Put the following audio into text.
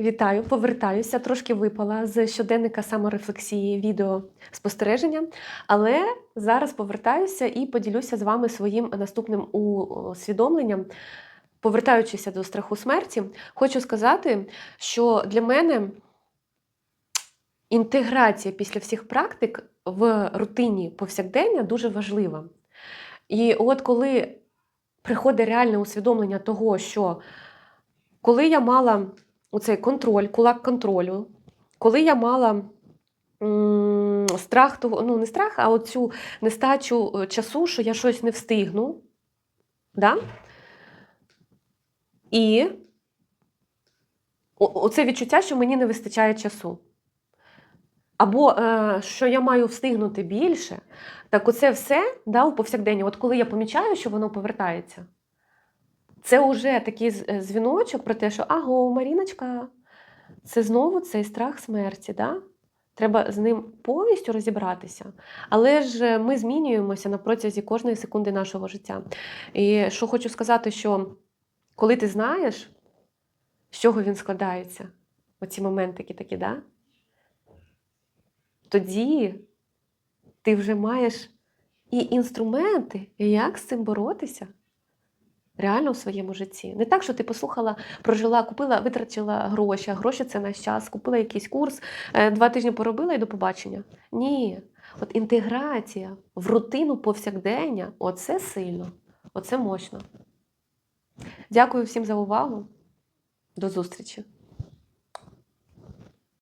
Вітаю, повертаюся. Трошки випала з щоденника саморефлексії відео спостереження, але зараз повертаюся і поділюся з вами своїм наступним усвідомленням. Повертаючися до страху смерті, хочу сказати, що для мене інтеграція після всіх практик в рутині повсякдення дуже важлива. І от коли приходить реальне усвідомлення того, що коли я мала оцей контроль, кулак контролю, коли я мала страх того, ну не страх, а оцю нестачу е, часу, що я щось не встигну. Да? І оце відчуття, що мені не вистачає часу. Або е, що я маю встигнути більше, так оце все да, у повсякденні. От коли я помічаю, що воно повертається, це вже такий е, дзвіночок про те, що аго, Маріночка, це знову цей страх смерті. Да? Треба з ним повністю розібратися. Але ж е, ми змінюємося на протязі кожної секунди нашого життя. І що хочу сказати, що коли ти знаєш, з чого він складається, оці моментики такі, да? тоді ти вже маєш і інструменти, як з цим боротися реально в своєму житті. Не так, що ти послухала, прожила, купила, витратила гроші, гроші це наш час, купила якийсь курс, е, два тижні поробила і до побачення. Ні. От інтеграція в рутину повсякдення оце сильно, оце мощно. Дякую всім за увагу. До зустрічі!